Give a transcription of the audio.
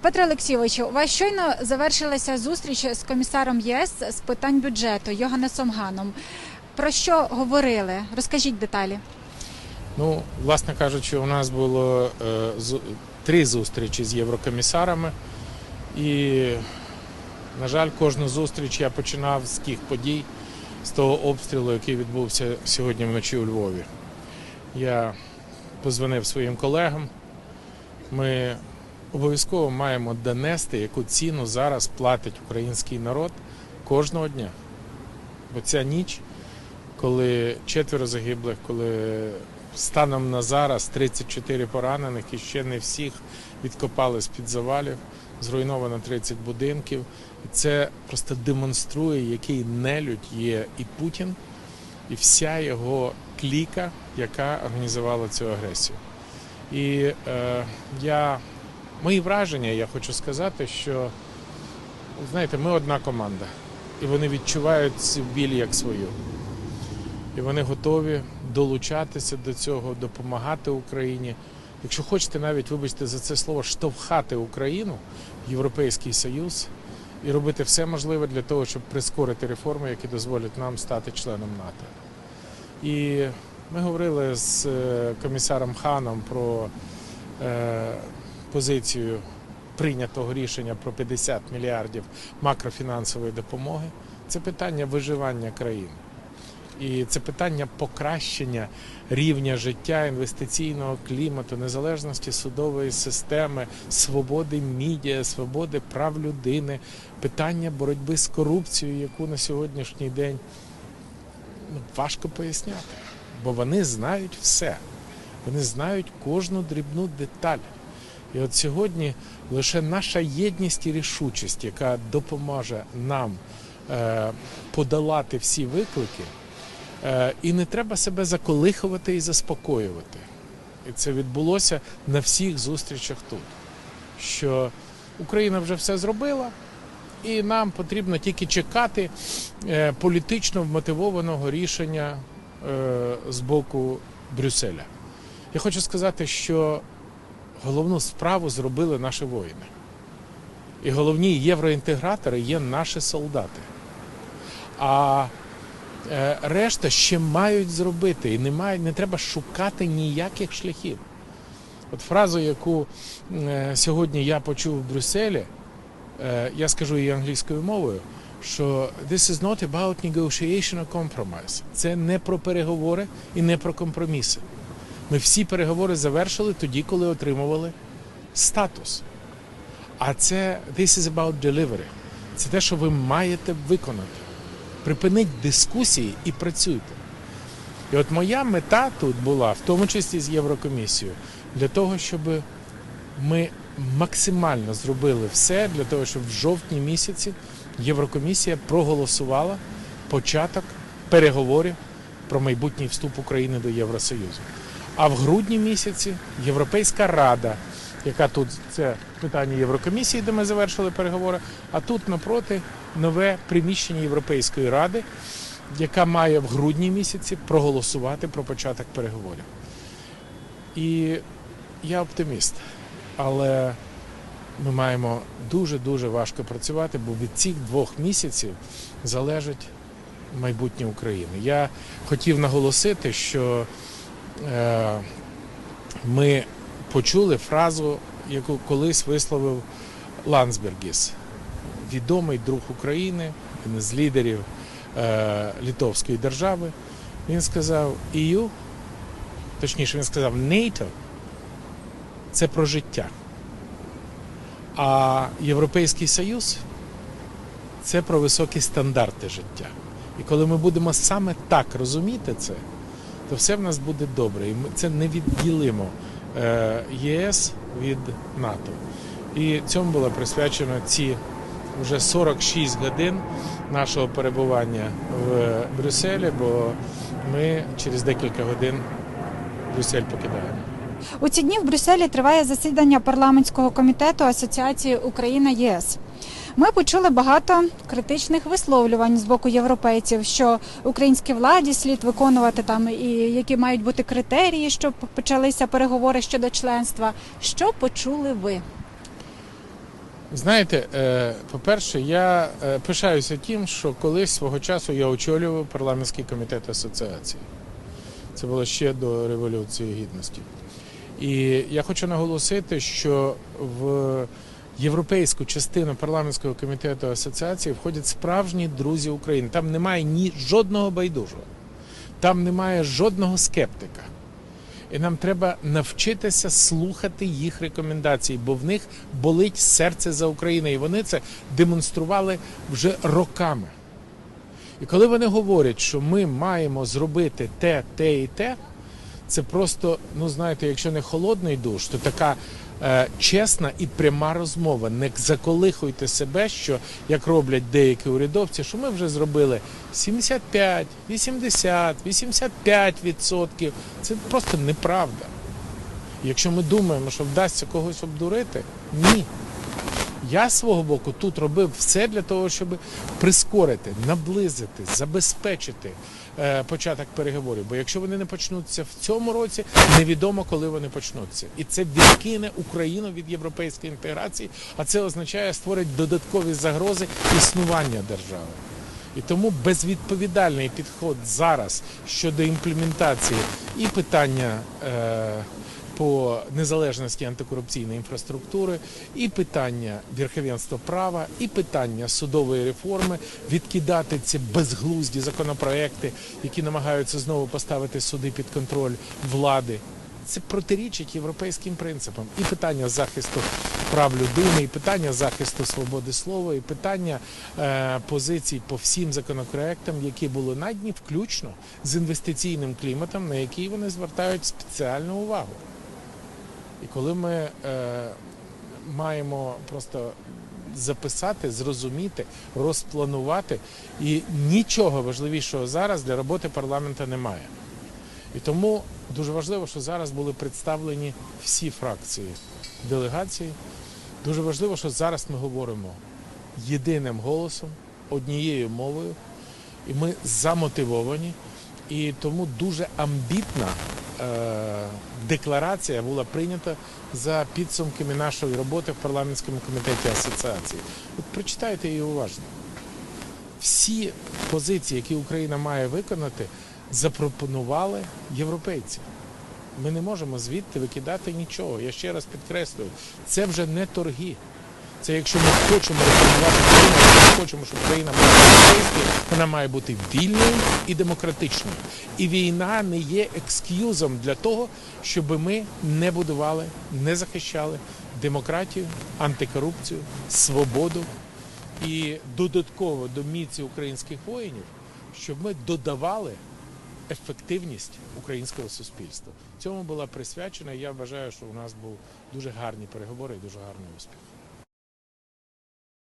Петро Олексійовичу, у вас щойно завершилася зустріч з комісаром ЄС з питань бюджету Йоганнесом Ганом. Про що говорили? Розкажіть деталі. Ну, власне кажучи, у нас було е, три зустрічі з єврокомісарами, і, на жаль, кожну зустріч я починав з тих подій, з того обстрілу, який відбувся сьогодні вночі у Львові. Я позвонив своїм колегам. Ми обов'язково маємо донести, яку ціну зараз платить український народ кожного дня. Бо ця ніч, коли четверо загиблих, коли станом на зараз 34 поранених і ще не всіх відкопали з-під завалів, зруйновано 30 будинків. І це просто демонструє, який нелюдь є і Путін, і вся його кліка, яка організувала цю агресію. І е, я, мої враження, я хочу сказати, що знаєте, ми одна команда, і вони відчувають цю біль як свою. І вони готові долучатися до цього, допомагати Україні. Якщо хочете, навіть вибачте за це слово, штовхати Україну Європейський Союз і робити все можливе для того, щоб прискорити реформи, які дозволять нам стати членом НАТО. І ми говорили з е, комісаром Ханом про е, позицію прийнятого рішення про 50 мільярдів макрофінансової допомоги. Це питання виживання країни. І це питання покращення рівня життя, інвестиційного клімату, незалежності судової системи, свободи медіа, свободи прав людини, питання боротьби з корупцією, яку на сьогоднішній день ну, важко поясняти. Бо вони знають все. Вони знають кожну дрібну деталь. І от сьогодні лише наша єдність і рішучість, яка допоможе нам е, подолати всі виклики. Е, І не треба себе заколихувати і заспокоювати. І це відбулося на всіх зустрічах тут. Що Україна вже все зробила, і нам потрібно тільки чекати е, політично вмотивованого рішення з боку Брюсселя. Я хочу сказати, що головну справу зробили наші воїни. І головні євроінтегратори є наші солдати. А Е, решта ще мають зробити, і немає, не треба шукати ніяких шляхів. От фразу, яку е, сьогодні я почув в Брюсселі, е, я скажу її англійською мовою, що this is not about negotiation or compromise. Це не про переговори і не про компроміси. Ми всі переговори завершили тоді, коли отримували статус. А це this is about delivery. Це те, що ви маєте виконати припиніть дискусії і працюйте. І от моя мета тут була, в тому числі з Єврокомісією, для того, щоб ми максимально зробили все для того, щоб в жовтні місяці Єврокомісія проголосувала початок переговорів про майбутній вступ України до Євросоюзу. А в грудні місяці Європейська Рада, яка тут це питання Єврокомісії, де ми завершили переговори, а тут напроти нове приміщення Європейської ради, яка має в грудні місяці проголосувати про початок переговорів. І я оптиміст, але ми маємо дуже-дуже важко працювати, бо від цих двох місяців залежить майбутнє України. Я хотів наголосити, що ми почули фразу, яку колись висловив Ландсбергіс, відомий друг України, один з лідерів е, Литовської держави. Він сказав EU, точніше, він сказав НАТО це про життя. А Європейський Союз це про високі стандарти життя. І коли ми будемо саме так розуміти це, то все в нас буде добре. І ми це не відділимо е, ЄС від НАТО. І цьому було присвячено ці вже 46 годин нашого перебування в Брюсселі, бо ми через декілька годин Брюссель покидаємо. У ці дні в Брюсселі триває засідання парламентського комітету Асоціації Україна ЄС. Ми почули багато критичних висловлювань з боку європейців, що українській владі слід виконувати там і які мають бути критерії, щоб почалися переговори щодо членства. Що почули ви? Знаєте, е, по-перше, я е, пишаюся тим, що колись свого часу я очолював парламентський комітет асоціації. Це було ще до Революції Гідності. І я хочу наголосити, що в європейську частину парламентського комітету асоціації входять справжні друзі України. Там немає ні жодного байдужого, там немає жодного скептика. І нам треба навчитися слухати їх рекомендації, бо в них болить серце за Україну. І вони це демонстрували вже роками. І коли вони говорять, що ми маємо зробити те, те і те, це просто, ну знаєте, якщо не холодний душ, то така е, чесна і пряма розмова. Не заколихуйте себе, що як роблять деякі урядовці, що ми вже зробили 75, 80, 85 відсотків. Це просто неправда. Якщо ми думаємо, що вдасться когось обдурити, ні. Я з свого боку тут робив все для того, щоб прискорити, наблизити, забезпечити е, початок переговорів. Бо якщо вони не почнуться в цьому році, невідомо коли вони почнуться. І це відкине Україну від європейської інтеграції, а це означає створить додаткові загрози існування держави. І тому безвідповідальний підход зараз щодо імплементації і питання е, по незалежності антикорупційної інфраструктури, і питання верховенства права, і питання судової реформи, відкидати ці безглузді законопроекти, які намагаються знову поставити суди під контроль влади. Це протирічить європейським принципам. І питання захисту прав людини, і питання захисту свободи слова, і питання е, позицій по всім законопроектам, які були надані, включно з інвестиційним кліматом, на який вони звертають спеціальну увагу. І коли ми е, маємо просто записати, зрозуміти, розпланувати, і нічого важливішого зараз для роботи парламенту немає. І тому дуже важливо, що зараз були представлені всі фракції делегації. Дуже важливо, що зараз ми говоримо єдиним голосом, однією мовою, і ми замотивовані. І тому дуже амбітна декларація була прийнята за підсумками нашої роботи в парламентському комітеті асоціації. От прочитайте її уважно. Всі позиції, які Україна має виконати, запропонували європейці. Ми не можемо звідти викидати нічого. Я ще раз підкреслюю, це вже не торги. Це якщо ми хочемо реформувати країну, якщо ми хочемо, щоб країна була європейською, вона має бути вільною і демократичною. І війна не є екск'юзом для того, щоб ми не будували, не захищали демократію, антикорупцію, свободу і додатково до міці українських воїнів, щоб ми додавали ефективність українського суспільства. Цьому була присвячена. і Я вважаю, що у нас був дуже гарні переговори і дуже гарний успіх.